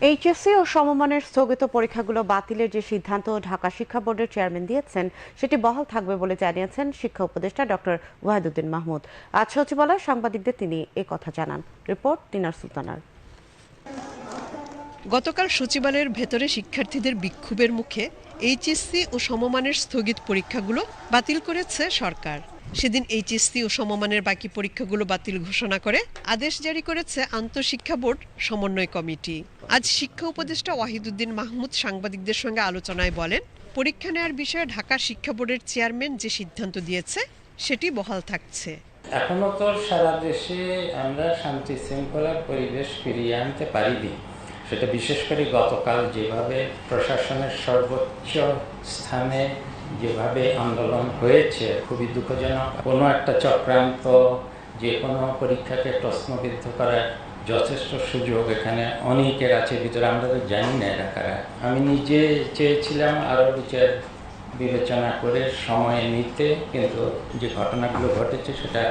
HSC ও সমমানের স্থগিত পরীক্ষাগুলো বাতিলের যে সিদ্ধান্ত ঢাকা শিক্ষা বোর্ডের চেয়ারম্যান দিয়েছেন, সেটি বহাল থাকবে বলে জানিয়েছেন শিক্ষা উপদেষ্টা ডক্টর ওয়াহিদুদ্দিন মাহমুদ। আজ সচিবালয়ে সাংবাদিকদের তিনি কথা জানান। রিপোর্ট তিনার সুলতানার। গতকাল সচিবালয়ের ভেতরে শিক্ষার্থীদের বিক্ষোভের মুখে এইচএসসি ও সমমানের স্থগিত পরীক্ষাগুলো বাতিল করেছে সরকার। সেদিন এইচএসসি ও সমমানের বাকি পরীক্ষাগুলো বাতিল ঘোষণা করে আদেশ জারি করেছে আন্তঃশিক্ষা বোর্ড সমন্বয় কমিটি। আজ শিক্ষা উপদেষ্টা ওয়াহিদুদ্দিন মাহমুদ সাংবাদিকদের সঙ্গে আলোচনায় বলেন, পরীক্ষা নেওয়ার বিষয়ে ঢাকা শিক্ষা বোর্ডের চেয়ারম্যান যে সিদ্ধান্ত দিয়েছে, সেটি বহাল থাকছে। এখনও তো সারা দেশে আমরা শান্তি শৃঙ্খলার পরিবেশ ফিরিয়ে আনতে পারিনি। সেটা বিশেষ করে গতকাল যেভাবে প্রশাসনের সর্বোচ্চ স্থানে যেভাবে আন্দোলন হয়েছে, খুবই দুঃখজনক। কোনো একটা চক্রান্ত, যে কোনো পরীক্ষাকে প্রশ্নবিদ্ধ করার যথেষ্ট সুযোগ এখানে অনেকের আছে, ভিতরে আমরা তো জানি না এরা কারা। আমি নিজে চেয়েছিলাম আরও বিচার বিবেচনা করে সময় নিতে, কিন্তু যে ঘটনাগুলো ঘটেছে সেটা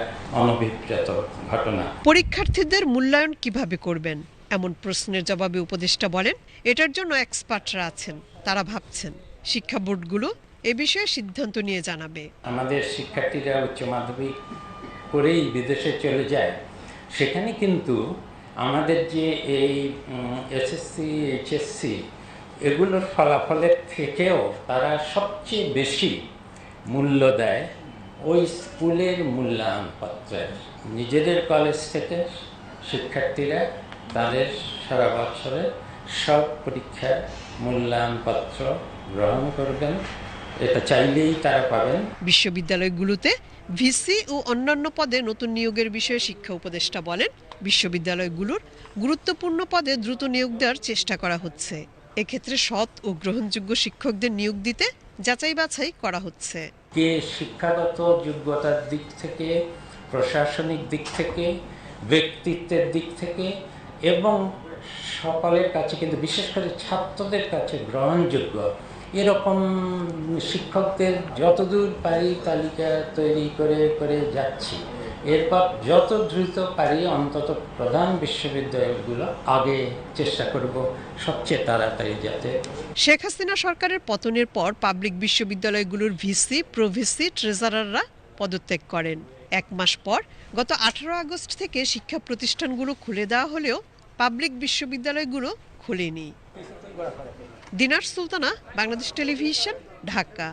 অনভিপ্রেত ঘটনা। পরীক্ষার্থীদের মূল্যায়ন কীভাবে করবেন? এমন প্রশ্নের জবাবে উপদেষ্টা বলেন, এটার জন্য এক্সপার্টরা আছেন, তারা ভাবছেন। শিক্ষা বোর্ডগুলো এ বিষয়ে সিদ্ধান্ত নিয়ে জানাবে। আমাদের শিক্ষার্থীরা উচ্চ মাধ্যমিক করেই বিদেশে চলে যায়। সেখানে কিন্তু আমাদের যে এই এসএসসি, এইচএসসি এগুলোর ফলাফলের থেকেও তারা সবচেয়ে বেশি মূল্য দেয় ওই স্কুলের মূল্যায়নপত্রের। নিজেদের কলেজ থেকে শিক্ষার্থীরা তাদের সারা বছরের সব পরীক্ষার মূল্যায়নপত্র গ্রহণ করবেন। এটা চাইলেই তারা পাবেন। বিশ্ববিদ্যালয়গুলোতে ভিসি ও অন্যান্য পদে নতুন নিয়োগের বিষয়ে শিক্ষা উপদেষ্টা বলেন বিশ্ববিদ্যালয়গুলোর গুরুত্বপূর্ণ পদে দ্রুত নিয়োগ দেওয়ার চেষ্টা করা হচ্ছে। এক্ষেত্রে সৎ ও গ্রহণযোগ্য শিক্ষকদের নিয়োগ দিতে যাচাই বাছাই করা হচ্ছে। কে শিক্ষাগত যোগ্যতার দিক থেকে প্রশাসনিক দিক থেকে ব্যক্তিত্বের দিক থেকে এবং সকলের কাছে কিন্তু বিশেষ করে ছাত্রদের কাছে গ্রহণযোগ্য এরকম শিক্ষকদের যতদূর পারি তালিকা তৈরি করে করে যাচ্ছি। এরপর যত দ্রুত পারি অন্তত প্রধান বিশ্ববিদ্যালয়গুলো আগে চেষ্টা করব সবচেয়ে তাড়াতাড়ি যাতে। শেখ হাসিনা সরকারের পতনের পর পাবলিক বিশ্ববিদ্যালয়গুলোর ভিসি, প্রভিসি, ট্রেজারাররা পদত্যাগ করেন। এক মাস পর গত আঠারো আগস্ট থেকে শিক্ষা প্রতিষ্ঠানগুলো খুলে দেওয়া হলেও পাবলিক বিশ্ববিদ্যালয়গুলো খোলেনি। দিনার সুলতানা বাংলাদেশ টেলিভিশন ঢাকা।